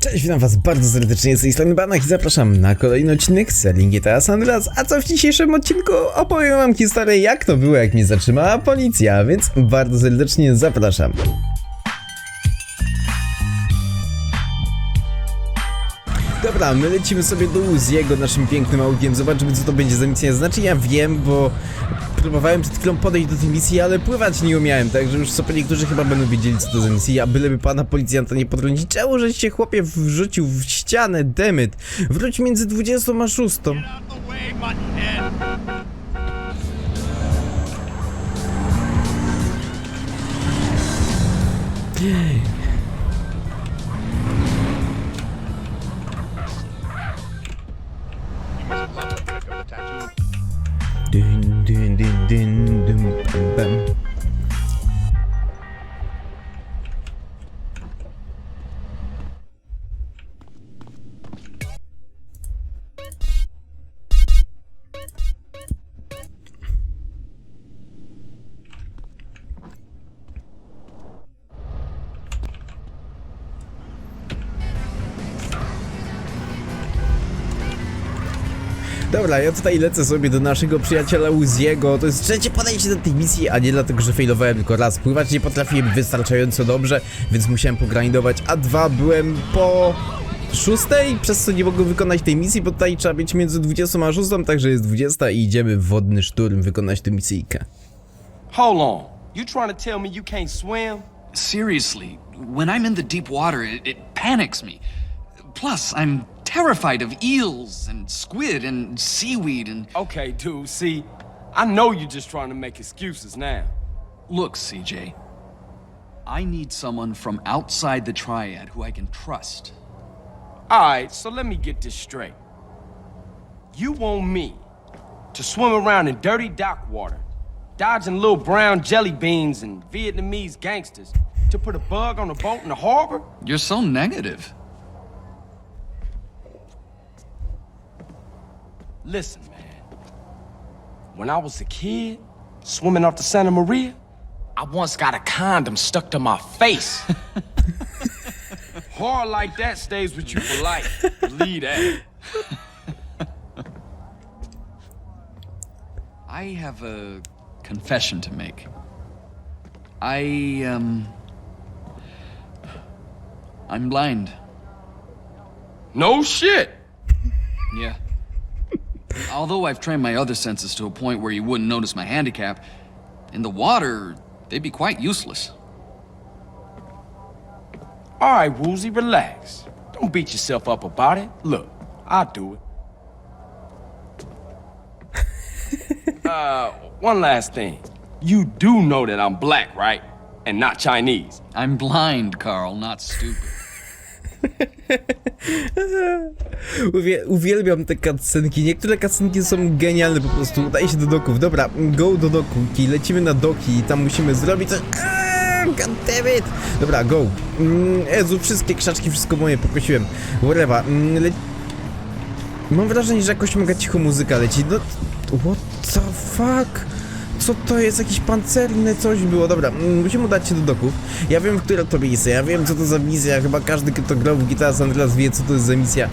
Cześć, witam was bardzo serdecznie z tej Banach i zapraszam na kolejny odcinek serii GTA San Andreas, a co w dzisiejszym odcinku opowiem wam historię jak to było jak mnie zatrzymała policja, więc bardzo serdecznie zapraszam. Dobra, my lecimy sobie do Uziego naszym pięknym autkiem, zobaczymy co to będzie za misja. Znaczy ja wiem, bo próbowałem przed chwilą podejść do tej misji, ale pływać nie umiałem, także już sobie niektórzy chyba będą wiedzieli co to za misja, a byleby pana policjanta nie potrącić. Czemu żeś się chłopie wrzucił w ścianę, demyt? Wróć między 20 a 6. out them. Ja tutaj lecę sobie do naszego przyjaciela Uziego. To jest trzecie podejście do tej misji, a nie dlatego, że failowałem tylko raz. Pływać nie potrafiłem wystarczająco dobrze, więc musiałem pogrindować. A dwa, byłem po szóstej, przez co nie mogłem wykonać tej misji, bo tutaj trzeba być między 20 a 6, także jest 20 i idziemy w wodny szturm wykonać tę misyjkę. Hold on. You trying to tell me you can't swim? Seriously, when I'm in the deep water, it, it panics me. Plus, I'm terrified of eels and squid and seaweed and. Okay, dude, see, I know you're just trying to make excuses now. Look, CJ. I need someone from outside the triad who I can trust. Alright, so let me get this straight. You want me to swim around in dirty dock water, dodging little brown jelly beans and Vietnamese gangsters to put a bug on a boat in the harbor? You're so negative. Listen, man. When I was a kid, swimming off the Santa Maria, I once got a condom stuck to my face. Hard like that stays with you for life. Believe that. I have a confession to make. I, um. I'm blind. No shit. Yeah. Although I've trained my other senses to a point where you wouldn't notice my handicap, in the water, they'd be quite useless. All right, Woozy, relax. Don't beat yourself up about it. Look, I'll do it. uh, one last thing. You do know that I'm black, right? And not Chinese. I'm blind, Carl, not stupid. Uwie uwielbiam te cutscenki. Niektóre cutscenki są genialne po prostu. Udaje się do doków. Dobra, go do doków. Lecimy na doki i tam musimy zrobić coś. Eee, God damn it! Dobra, go. Mm, Jezu, wszystkie krzaczki, wszystko moje, poprosiłem. Whatever. Mm, le... Mam wrażenie, że jakoś mega cicho muzyka leci. No, what the fuck? Co to jest? Jakieś pancerne coś było. Dobra, mm, musimy udać się do doków. Ja wiem, które to miejsce, ja wiem, co to za misja. Chyba każdy, kto grał w San Andreas wie, co to jest za misja.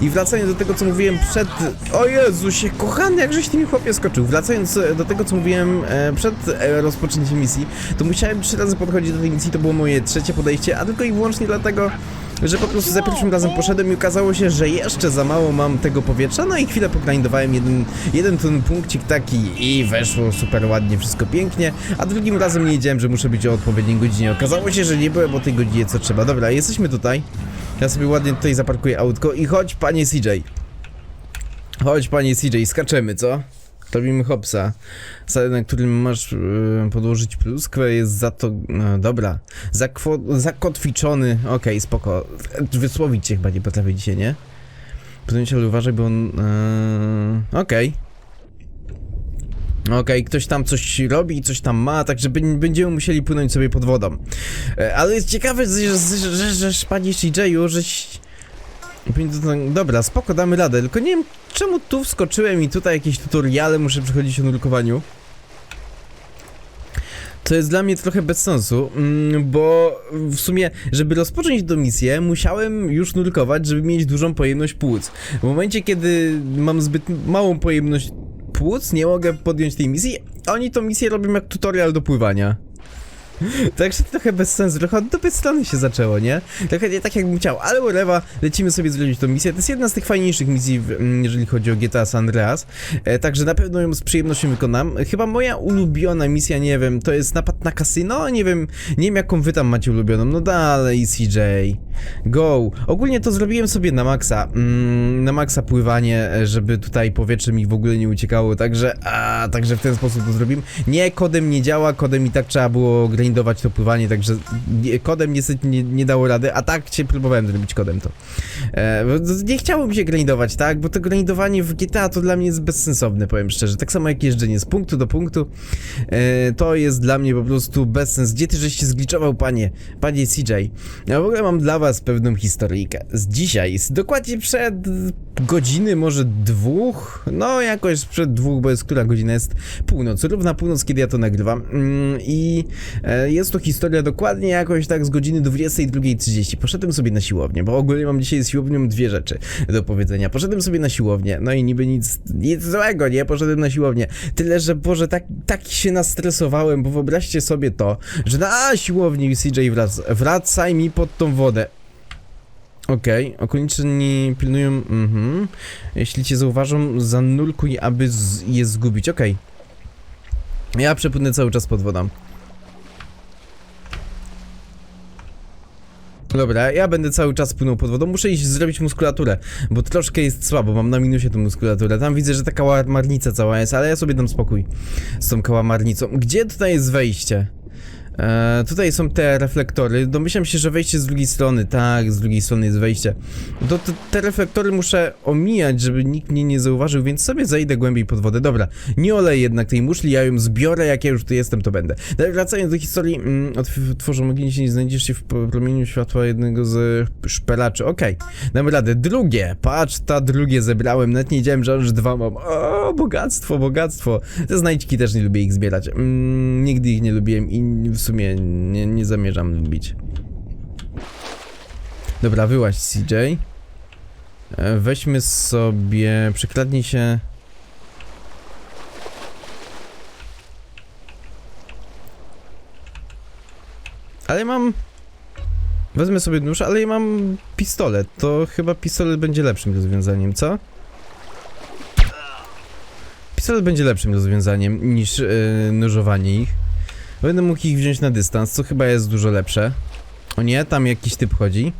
I wracając do tego, co mówiłem przed... O Jezusie, kochany, jakżeś ty mi chłopie skoczył. Wracając e, do tego, co mówiłem e, przed e, rozpoczęciem misji, to musiałem trzy razy podchodzić do tej misji. To było moje trzecie podejście, a tylko i wyłącznie dlatego, że po prostu za pierwszym razem poszedłem i okazało się, że jeszcze za mało mam tego powietrza, no i chwilę pogrindowałem jeden, jeden ten punkcik taki i weszło super ładnie, wszystko pięknie, a drugim razem nie wiedziałem, że muszę być o odpowiedniej godzinie. Okazało się, że nie byłem o tej godzinie, co trzeba. Dobra, jesteśmy tutaj. Ja sobie ładnie tutaj zaparkuję autko i chodź, panie CJ. Chodź, panie CJ, skaczemy, co? Robimy hopsa. Salę, na którym masz yy, podłożyć pluskwę jest za to... No, dobra. Zakwo, zakotwiczony. Okej, spoko. Wysłowić się chyba nie potrafię dzisiaj, nie? Podjąć, ale uważaj, bo on... Yy, Okej. Okej, ktoś tam coś robi, coś tam ma, także będziemy musieli płynąć sobie pod wodą. E, ale jest ciekawe, że, że, że, że panie CJ-u, żeś... Dobra, spoko, damy radę, tylko nie wiem czemu tu wskoczyłem i tutaj jakieś tutoriale muszę przechodzić o nurkowaniu. To jest dla mnie trochę bez sensu, mm, bo w sumie, żeby rozpocząć tę misję, musiałem już nurkować, żeby mieć dużą pojemność płuc. W momencie, kiedy mam zbyt małą pojemność płuc, nie mogę podjąć tej misji, oni tą misję robią jak tutorial do pływania. Także trochę bez sensu, trochę od dupy strony się zaczęło, nie? Trochę nie tak jakbym chciał, ale whatever, lecimy sobie zrobić tą misję. To jest jedna z tych fajniejszych misji, jeżeli chodzi o GTA San Andreas. E, także na pewno ją z przyjemnością wykonam. Chyba moja ulubiona misja, nie wiem, to jest napad na kasyno? Nie wiem, nie wiem jaką wy tam macie ulubioną. No dalej, CJ. Go. Ogólnie to zrobiłem sobie na maksa. Mm, na maksa pływanie, e, żeby tutaj powietrze mi w ogóle nie uciekało, także a, także w ten sposób to zrobimy. Nie, kodem nie działa, kodem i tak trzeba było grindować to pływanie, także kodem niestety nie, nie dało rady, a tak cię próbowałem zrobić kodem to. E, nie chciało się grindować, tak, bo to grindowanie w GTA to dla mnie jest bezsensowne, powiem szczerze. Tak samo jak jeżdżenie z punktu do punktu, e, to jest dla mnie po prostu bezsens. Gdzie ty żeś się zgliczował, panie, panie CJ? Ja w ogóle mam dla was pewną historyjkę. Z dzisiaj, z dokładnie przed godziny, może dwóch, no jakoś przed dwóch, bo jest która godzina jest północ, równa północ, kiedy ja to nagrywam. Mm, I e, jest to historia dokładnie jakoś tak z godziny 22.30. Poszedłem sobie na siłownię, bo ogólnie mam dzisiaj z siłownią dwie rzeczy do powiedzenia. Poszedłem sobie na siłownię, no i niby nic, nic złego, nie? Poszedłem na siłownię. Tyle, że Boże, tak, tak się nastresowałem, bo wyobraźcie sobie to, że na siłowni CJ wrac, wracaj mi pod tą wodę. Okej, okoliczni pilnują. Mhm. Jeśli cię zauważą, zanurkuj, aby je zgubić. Okej. Ja przepłynę cały czas pod wodą. Dobra, ja będę cały czas płynął pod wodą. Muszę iść zrobić muskulaturę, bo troszkę jest słabo. Mam na minusie tę muskulaturę. Tam widzę, że ta kałamarnica cała jest, ale ja sobie dam spokój z tą kałamarnicą. Gdzie tutaj jest wejście? E, tutaj są te reflektory. Domyślam się, że wejście z drugiej strony. Tak, z drugiej strony jest wejście. To, to, te reflektory muszę omijać, żeby nikt mnie nie zauważył, więc sobie zejdę głębiej pod wodę. Dobra, nie oleję jednak tej muszli, ja ją zbiorę, jak ja już tu jestem, to będę. Dalej, wracając do historii, mm, się nie znajdziesz się w promieniu światła jednego z szperaczy. Okej, damy radę. Drugie, patrz, ta drugie zebrałem, nawet nie wiedziałem, że aż dwa mam. O, bogactwo, bogactwo. Te znajdźki też nie lubię ich zbierać. Mm, nigdy ich nie lubiłem i w sumie nie, nie zamierzam lubić. Dobra, wyłaź CJ. E, Weźmy sobie, przykradnij się. Ale mam. Wezmę sobie nóż, ale ja mam pistolet. To chyba pistolet będzie lepszym rozwiązaniem, co? Pistolet będzie lepszym rozwiązaniem niż yy, ich. Będę mógł ich wziąć na dystans, co chyba jest dużo lepsze. O nie, tam jakiś typ chodzi.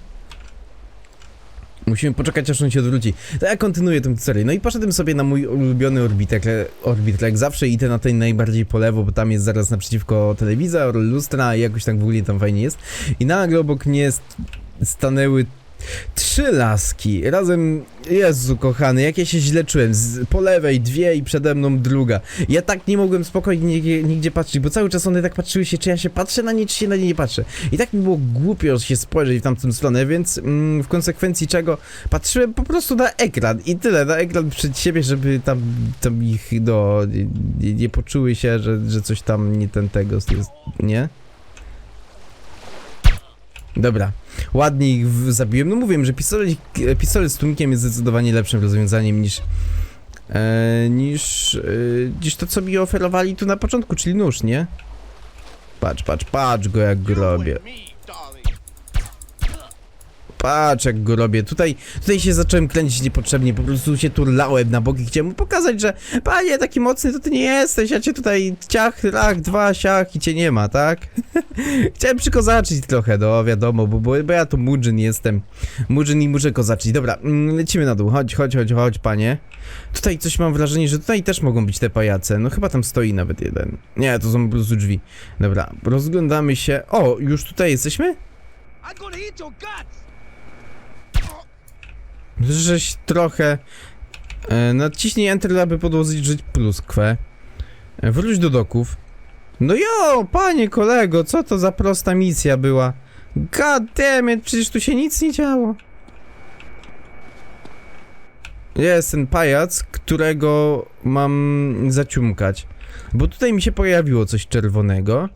Musimy poczekać, aż on się odwróci. To ja kontynuuję tę serię. No i poszedłem sobie na mój ulubiony orbiter, orbiter jak zawsze idę na ten najbardziej po lewo, bo tam jest zaraz naprzeciwko telewizor, lustra i jakoś tak w ogóle tam fajnie jest. I nagle obok mnie st stanęły trzy laski. Razem, Jezu kochany, jak ja się źle czułem. Z, po lewej dwie i przede mną druga. Ja tak nie mogłem spokojnie nigdzie, nigdzie patrzeć, bo cały czas one tak patrzyły się, czy ja się patrzę na nie, czy się na nie nie patrzę. I tak mi było głupio się spojrzeć w tamtą stronę, więc mm, w konsekwencji czego patrzyłem po prostu na ekran i tyle, na ekran przed siebie, żeby tam, tam ich do, nie, nie poczuły się, że, że coś tam nie ten tego jest, nie? Dobra, ładnie ich zabiłem. No mówiłem, że pistolet, pistolet z tłumikiem jest zdecydowanie lepszym rozwiązaniem niż e, niż, e, niż to, co mi oferowali tu na początku, czyli nóż, nie? Patrz, patrz, patrz go jak go robię. Me, darling. Patrz jak go robię. Tutaj, tutaj się zacząłem kręcić niepotrzebnie, po prostu się turlałem na boki. Chciałem mu pokazać, że panie, taki mocny to ty nie jesteś, ja cię tutaj ciach, rak, dwa, siach i cię nie ma, tak? Chciałem przykozaczyć trochę, no wiadomo, bo, bo, bo ja tu Murzyn jestem. Murzyn i muszę kozaczyć. Dobra, mm, lecimy na dół. Chodź, chodź, chodź, chodź, panie. Tutaj coś mam wrażenie, że tutaj też mogą być te pajace. No chyba tam stoi nawet jeden. Nie, to są po prostu drzwi. Dobra, rozglądamy się. O, już tutaj jesteśmy? I'm gonna eat your guts. Żeś trochę. E, naciśnij Enter, aby podłożyć pluskwę. E, wróć do doków. No jo, panie kolego, co to za prosta misja była? God damn it, przecież tu się nic nie działo. Jest ten pajac, którego mam zaciumkać. Bo tutaj mi się pojawiło coś czerwonego.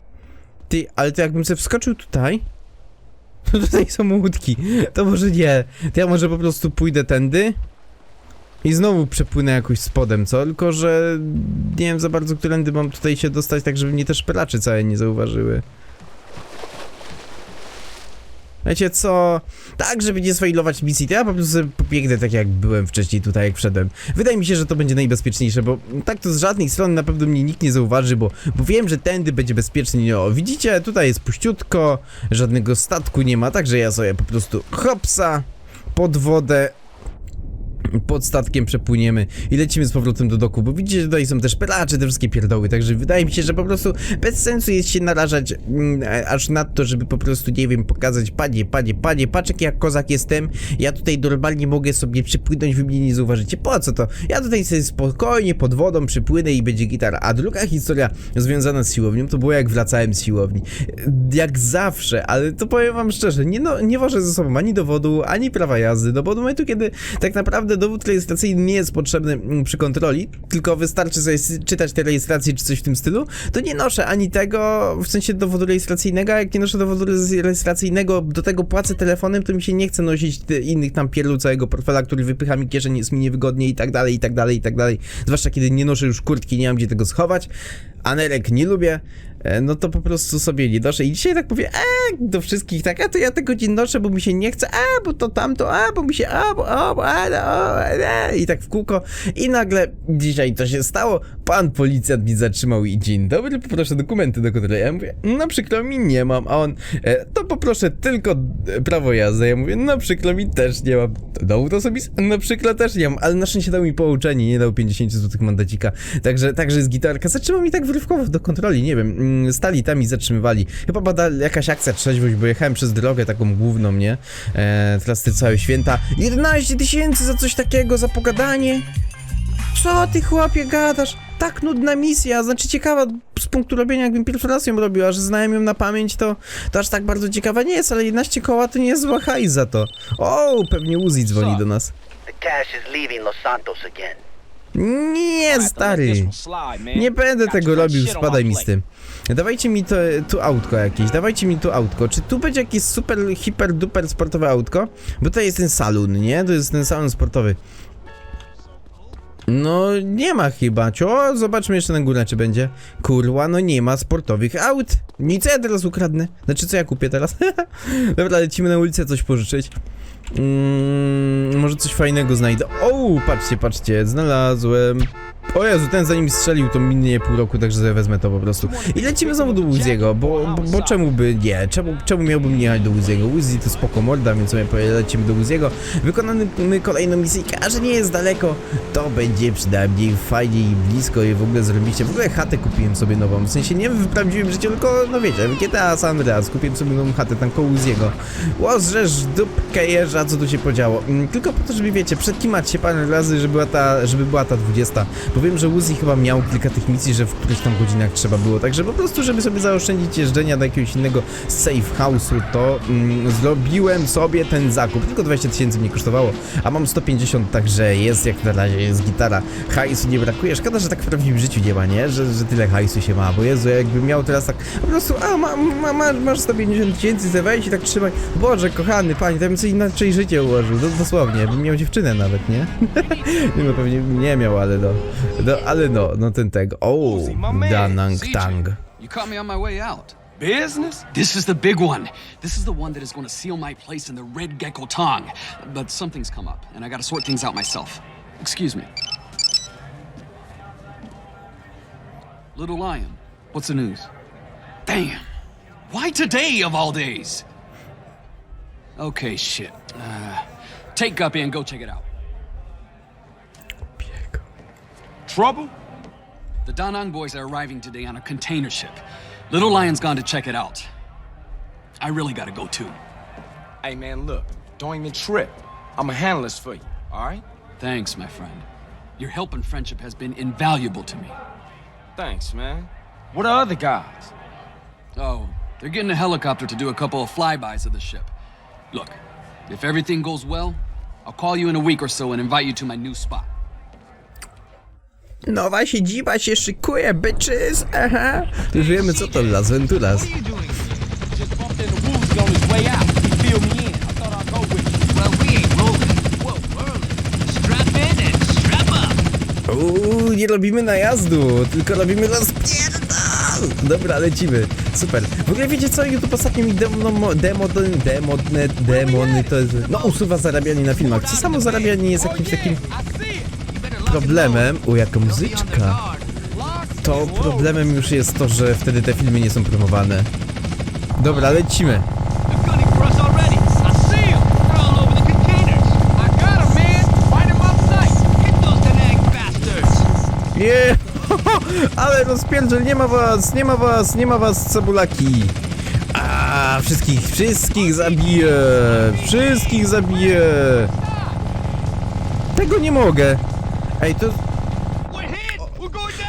Ty, ale to jakbym sobie wskoczył tutaj... Tutaj są łódki. To może nie. To ja może po prostu pójdę tędy. I znowu przepłynę jakoś spodem, co? Tylko, że nie wiem za bardzo, którędy mam tutaj się dostać, tak żeby mnie też pelaczy całe nie zauważyły. Wiecie co? Tak, żeby nie sfailować misji, to ja po prostu pobiegnę tak jak byłem wcześniej tutaj, jak wszedłem. Wydaje mi się, że to będzie najbezpieczniejsze, bo tak to z żadnej strony na pewno mnie nikt nie zauważy, bo, bo wiem, że tędy będzie bezpiecznie. O, widzicie, tutaj jest puściutko, żadnego statku nie ma, także ja sobie po prostu hopsa pod wodę pod statkiem przepłyniemy i lecimy z powrotem do doku, bo widzicie, że tutaj są też pelacze, te wszystkie pierdoły, także wydaje mi się, że po prostu bez sensu jest się narażać mm, e, aż nadto, żeby po prostu, nie wiem, pokazać, panie, panie, panie, patrz jak ja kozak jestem, ja tutaj normalnie mogę sobie przypłynąć, wy mnie nie zauważycie, po co to? Ja tutaj sobie spokojnie pod wodą przypłynę i będzie gitara, a druga historia związana z siłownią, to było jak wracałem z siłowni, jak zawsze, ale to powiem wam szczerze, nie, no, nie wożę ze sobą ani dowodu, ani prawa jazdy, do momentu, kiedy tak naprawdę dowód rejestracyjny nie jest potrzebny mm, przy kontroli, tylko wystarczy sobie czytać te rejestracje czy coś w tym stylu, to nie noszę ani tego, w sensie dowodu rejestracyjnego, a jak nie noszę dowodu re- rejestracyjnego, do tego płacę telefonem, to mi się nie chce nosić ty- innych tam pierdół całego portfela, który wypycha mi kieszeń, jest mi niewygodnie i tak dalej, i tak dalej, i tak dalej. Zwłaszcza kiedy nie noszę już kurtki, nie mam gdzie tego schować. Anerek nie lubię, no to po prostu sobie nie noszę. I dzisiaj tak mówię, e, do wszystkich tak, a to ja tego nie noszę, bo mi się nie chce, a, bo to tamto, a, bo mi się, a, bo, a, bo, a, no, e, i tak w kółko. I nagle dzisiaj to się stało, pan policjant mi zatrzymał i dzień dobry, poproszę dokumenty do kontroli. Ja mówię, no przykro mi, nie mam, a on, e, to poproszę tylko e, prawo jazdy. Ja mówię, no przykro mi, też nie mam. Dowód osobisty? No przykro też nie mam, ale na szczęście dał mi pouczenie, nie dał 50 zł mandacika. Także, także jest gitarka. Zatrzymał mi tak wyrywkowo do kontroli, nie wiem, stali tam i zatrzymywali. Chyba bada jakaś akcja trzeźwość, bo jechałem przez drogę taką główną, nie? E, teraz te całe święta. 11 tysięcy za coś takiego, za pogadanie? Co ty chłopie gadasz? Tak nudna misja, znaczy ciekawa z punktu robienia, jakbym pierwszy raz ją robił, a że znałem ją na pamięć, to, to aż tak bardzo ciekawa nie jest, ale 11 koła to nie jest zła hajs za to. O, pewnie Uzi dzwoni do nas. The cash is leaving Los Santos again. Nie, stary. Nie będę tego robił, spadaj mi z tym. Dawajcie mi to, tu autko jakieś, dawajcie mi tu autko. Czy tu będzie jakieś super, hiper, duper sportowe autko? Bo tutaj jest ten salon, nie? To jest ten salon sportowy. No, nie ma chyba. Cio, zobaczmy jeszcze na górę, czy będzie. Kurwa, no nie ma sportowych aut. Nic, ja teraz ukradnę. Znaczy, co ja kupię teraz? Dobra, lecimy na ulicę coś pożyczyć. Mm, może coś fajnego znajdę. O, patrzcie, patrzcie, znalazłem. O Jezu, ten zanim strzelił, to minie pół roku, także wezmę to po prostu. I lecimy znowu do Uziego, bo, bo, bo czemu by nie? Czemu, czemu miałbym nie jechać do Uziego? Uzi to spoko morda, więc sobie lecimy do Uziego. Wykonamy kolejną misyjkę, a że nie jest daleko, to będzie przynajmniej fajnie i blisko i w ogóle zrobicie. W ogóle chatę kupiłem sobie nową, w sensie nie w prawdziwym życiu, tylko no wiecie, w GTA San Andreas kupiłem sobie nową chatę tam koło Uziego. Łozrzesz dupkę jeża, co tu się podziało. Mm, Tylko po to, żeby wiecie, przedkimać się parę razy, żeby była ta, żeby była ta 20. Bo wiem, że Uzi chyba miał kilka tych misji, że w których tam godzinach trzeba było. Także po prostu, żeby sobie zaoszczędzić jeżdżenia do jakiegoś innego safe house'u, to mm, zrobiłem sobie ten zakup. Tylko 20 tysięcy mnie kosztowało, a mam 150, także jest jak na razie, jest gitara. Hajsu nie brakuje. Szkoda, że tak w prawdziwym życiu nie ma, nie? Że, że tyle hajsu się ma, bo Jezu, jakbym miał teraz tak po prostu, a ma, ma, ma, masz 150 tysięcy, weź i tak trzymaj. Boże, kochany panie, to bym sobie inaczej życie ułożył, do, dosłownie, bym miał dziewczynę nawet, nie? nie no, pewnie nie miał, ale no, no ale no, no ten tego. O, Uzi, my man. Danang CJ, Tang. You caught me on my way out. Business? This is the big one. This is the one that is going to seal my place in the Red Gecko Tong. But something's come up, and I gotta sort things out myself. Excuse me. Little Lion, what's the news? Damn! Why today of all days? Okay, shit. Uh, take Guppy and go check it out. Trouble? The Da Nang boys are arriving today on a container ship. Little Lion's gone to check it out. I really gotta go too. Hey, man, look. Don't even trip. I'ma handle this for you, all right? Thanks, my friend. Your help and friendship has been invaluable to me. Thanks, man. What are the guys? Oh, they're getting a helicopter to do a couple of flybys of the ship. Look, if everything goes well, I'll call you in a week or so and invite you to my new spot. Nowa siedziba się szykuje, bitches! Aha! Już wiemy co to Las Venturas. Uuu, nie robimy najazdu, tylko robimy rozpierdol! Dobra, lecimy. Super. W ogóle wiecie co? YouTube ostatnio mi demo, demo, demo, demony to jest... No, usuwa zarabianie na filmach. Co samo zarabianie jest jakimś takim problemem... U, jaka muzyczka! To problemem już jest to, że wtedy te filmy nie są promowane. Dobra, lecimy. Nie, Ale rozpierdziel, nie ma was, nie ma was, nie ma was, cebulaki. A wszystkich, wszystkich zabiję, wszystkich zabiję. Tego nie mogę. Ej, to...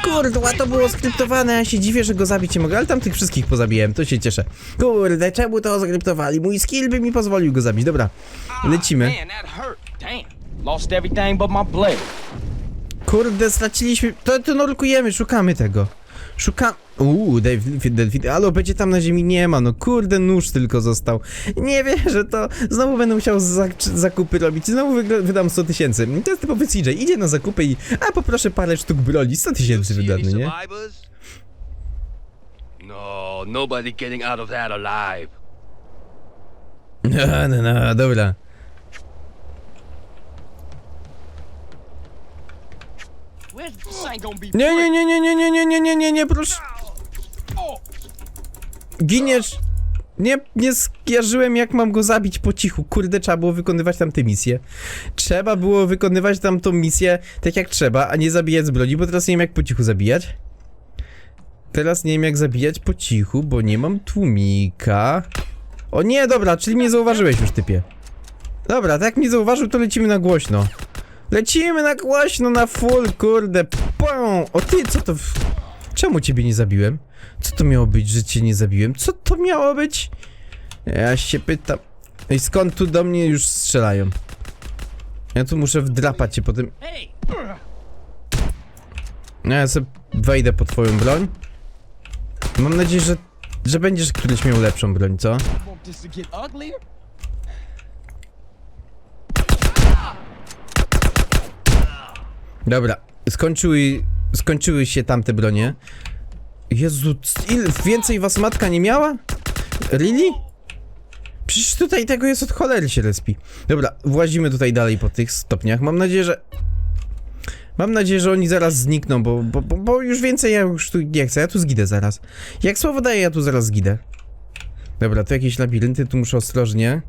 Kurde, to było skryptowane, ja się dziwię, że go zabić nie mogę, ale tam tych wszystkich pozabiłem, to się cieszę. Kurde, czemu to skryptowali? Mój skill by mi pozwolił go zabić, dobra. Lecimy. Man, that hurt. Damn. Lost everything but my blade. Kurde, straciliśmy. To, to nurkujemy, szukamy tego. Szukam. Uuu, David, ale będzie tam na ziemi nie ma, no kurde, nóż tylko został. Nie wierzę, to znowu będę musiał zak zakupy robić, znowu wydam 100 tysięcy. To jest typowy CJ, idzie na zakupy i, a poproszę parę sztuk broni, 100 tysięcy wydany, nie? No, nobody getting out of that alive. No, no, no, dobra. Nie, nie, nie, nie, nie, nie, nie, nie, nie, nie, proszę. Giniesz. Nie, nie skojarzyłem jak mam go zabić po cichu. Kurde, trzeba było wykonywać tam tę misję. Trzeba było wykonywać tam tą misję tak jak trzeba, a nie zabijać z broni, bo teraz nie wiem jak po cichu zabijać. Teraz nie wiem jak zabijać po cichu, bo nie mam tłumika. O nie, dobra, czyli mnie zauważyłeś już, typie. Dobra, tak mnie zauważył, to lecimy na głośno. Lecimy na głośno, na full, kurde, pą! O ty, co to... Czemu ciebie nie zabiłem? Co to miało być, że cię nie zabiłem? Co to miało być? Ja się pytam... I skąd tu do mnie już strzelają? Ja tu muszę wdrapać cię po tym... Hey, No ja sobie wejdę po twoją broń. Mam nadzieję, że... Że będziesz któryś miał lepszą broń, co? Dobra, skończyły, skończyły się tamte bronie. Jezu, ile, więcej was matka nie miała? Really? Przecież tutaj tego jest od cholery się respi. Dobra, włazimy tutaj dalej po tych stopniach. Mam nadzieję, że... Mam nadzieję, że oni zaraz znikną, bo, bo, bo, bo już więcej ja już tu nie chcę. Ja tu zgidę zaraz. Jak słowo daję, ja tu zaraz zgidę. Dobra, tu jakieś labirynty, tu muszę ostrożnie.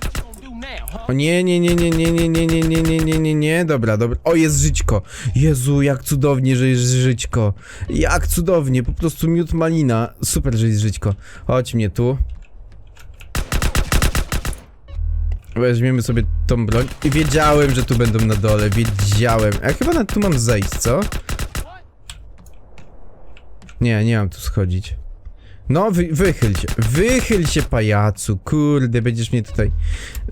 What you gonna do now, huh? O nie, nie, nie, nie, nie, nie, nie, nie, nie, nie, nie, nie, nie, dobra, dobra. O, jest żyćko. Jezu, jak cudownie, że jest żyćko. Jak cudownie, po prostu miód malina. Super, że jest żyćko. Chodź mnie tu. Weźmiemy sobie tą broń. I wiedziałem, że tu będą na dole, wiedziałem. A chyba na tu mam zejść, co? Nie, nie mam tu schodzić. No, wy, wychyl się, wychyl się pajacu, kurde, będziesz mnie tutaj...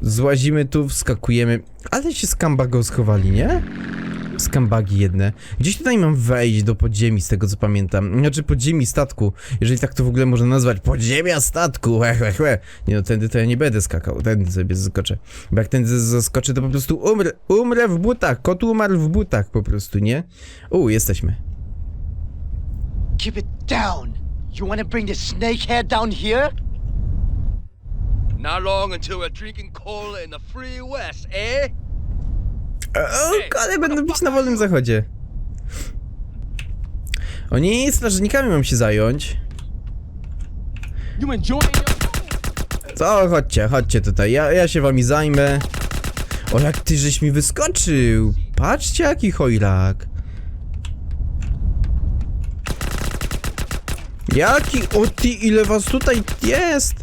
Złazimy tu, wskakujemy, ale się skambagą schowali, nie? Skambagi jedne. Gdzieś tutaj mam wejść do podziemi, z tego co pamiętam. Znaczy podziemi statku, jeżeli tak to w ogóle można nazwać. Podziemia statku, łe, łe, łe. Nie no, tędy to ja nie będę skakał, tędy sobie zaskoczę. Bo jak tędy zaskoczę, to po prostu umrę, umrę w butach, kot umarł w butach po prostu, nie? U, jesteśmy. Keep it down. You want to bring the snakehead down here? Not long until we're drinking cola in the free west, eh? O, ale będą bić na wolnym zachodzie. Oni strażnikami mam się zająć. You enjoying your... Co, chodźcie, chodźcie tutaj, ja, ja się wami zajmę. O, jak ty żeś mi wyskoczył. Patrzcie, jaki chojrak. Jaki, o ty, ile was tutaj jest?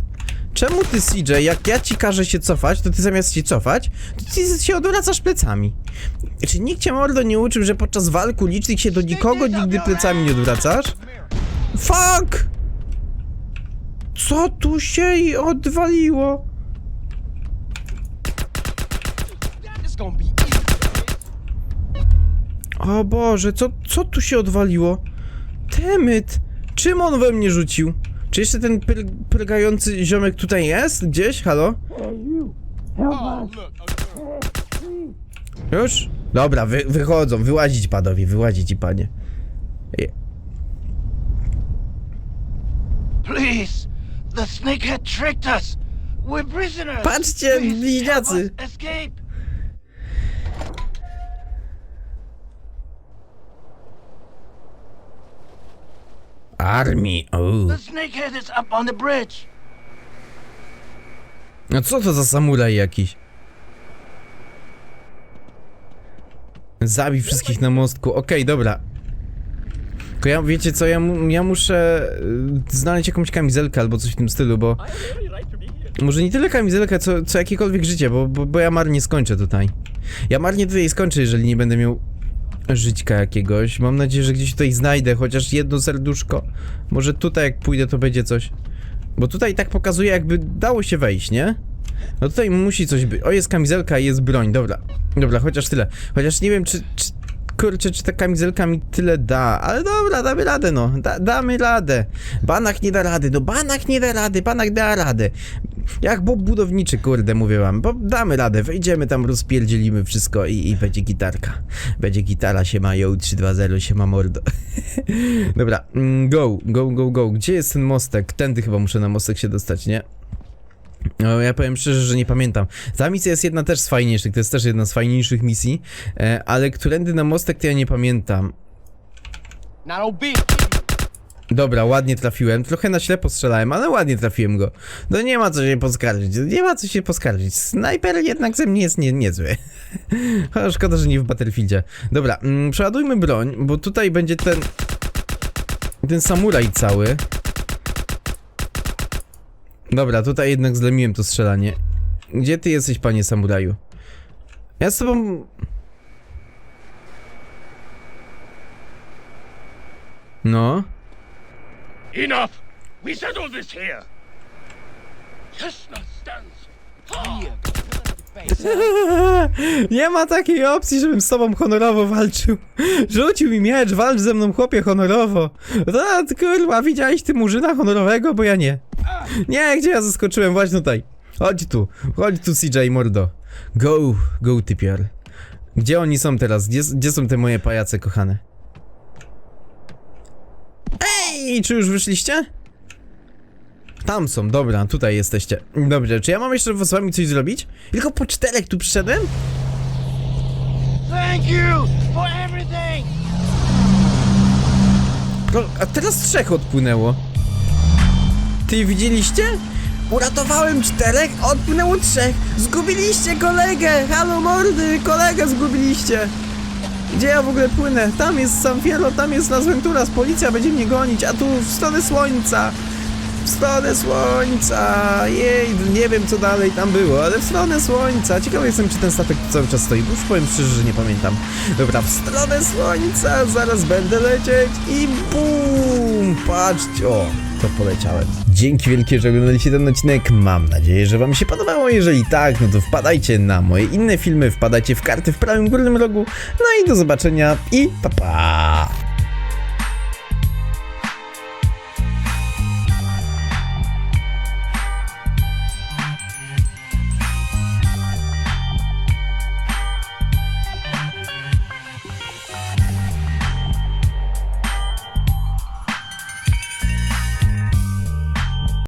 Czemu ty, CJ, jak ja ci każę się cofać, to ty zamiast się cofać, to ty się odwracasz plecami. Czy nikt cię, mordo, nie uczył, że podczas walk ulicznych się do nikogo nigdy plecami nie odwracasz? Fuck! Co tu się odwaliło? O Boże, co, co tu się odwaliło? Temyt! Czym on we mnie rzucił? Czy jeszcze ten pyr, pyrgający ziomek tutaj jest? Gdzieś? Halo? Już? Dobra, wy, wychodzą, wyłazić panowie, wyłazić i panie. Je- Please! The tricked us! We're prisoners! Patrzcie, Please, bliźniacy. help us Escape! Armii, o. The snakehead is up on the bridge! No co to za samuraj jakiś? Zabij wszystkich na mostku. Okej, dobra. Tylko ja, wiecie co, ja, mu, ja muszę y, znaleźć jakąś kamizelkę albo coś w tym stylu, bo... Może nie tyle kamizelkę, co, co jakiekolwiek życie, bo, bo, bo ja marnie skończę tutaj. Ja marnie tutaj skończę, jeżeli nie będę miał żyćka jakiegoś. Mam nadzieję, że gdzieś tutaj znajdę chociaż jedno serduszko. Może tutaj jak pójdę, to będzie coś. Bo tutaj tak pokazuje, jakby dało się wejść, nie? No tutaj musi coś być. O, jest kamizelka i jest broń, dobra. Dobra, chociaż tyle. Chociaż nie wiem, czy, czy kurczę, czy ta kamizelka mi tyle da, ale dobra, damy radę, no. Da, damy radę. Banach nie da rady, no Banach nie da rady, Banach da radę. Jak Bob budowniczy, kurde, mówię wam, bo damy radę, wejdziemy tam, rozpierdzielimy wszystko i, i będzie gitarka. Będzie gitara, się ma yo 320, się ma mordo. Dobra, mm, go, go, go, go. Gdzie jest ten mostek? Tędy chyba muszę na mostek się dostać, nie? No, ja powiem szczerze, że nie pamiętam. Ta misja jest jedna też z fajniejszych, to jest też jedna z fajniejszych misji, e, ale którędy na mostek to ja nie pamiętam. Dobra, ładnie trafiłem. Trochę na ślepo strzelałem, ale ładnie trafiłem go. No nie ma co się poskarżyć, nie ma co się poskarżyć. Snajper jednak ze mnie jest nie, niezły. Szkoda, że nie w Battlefieldzie. Dobra, mm, przeładujmy broń, bo tutaj będzie ten... Ten samuraj cały. Dobra, tutaj jednak zlemiłem to strzelanie. Gdzie ty jesteś, panie samuraju? Ja z tobą... No? Enough! We settled this here! Chestnut stands! Nie ma takiej opcji, żebym z tobą honorowo walczył. Rzucił mi miecz, walcz ze mną chłopie honorowo. No, ty, kurwa, widziałeś ty murzyna honorowego, bo ja nie. Nie, gdzie ja zaskoczyłem? Właśnie tutaj. Chodź tu, chodź tu CJ mordo. Go, go typior. Gdzie oni są teraz? Gdzie, gdzie są te moje pajace kochane? Ej, czy już wyszliście? Tam są, dobra, tutaj jesteście. Dobrze, czy ja mam jeszcze z wami coś zrobić? Tylko po czterech tu przyszedłem? Thank you for everything! No, a teraz trzech odpłynęło. Ty widzieliście? Uratowałem czterech, a odpłynęło trzech. Zgubiliście kolegę! Halo mordy, kolegę zgubiliście. Gdzie ja w ogóle płynę? Tam jest San tam jest Las Venturas, policja będzie mnie gonić, a tu w stronę słońca. W stronę słońca! Jej, nie wiem co dalej tam było, ale w stronę słońca. Ciekawy jestem, czy ten statek cały czas stoi, bo już powiem szczerze, że nie pamiętam. Dobra, w stronę słońca, zaraz będę lecieć i bum! Patrzcie, o, to poleciałem. Dzięki wielkie, że oglądaliście ten odcinek. Mam nadzieję, że wam się podobało. Jeżeli tak, no to wpadajcie na moje inne filmy, wpadajcie w karty w prawym górnym rogu. No i do zobaczenia i pa pa!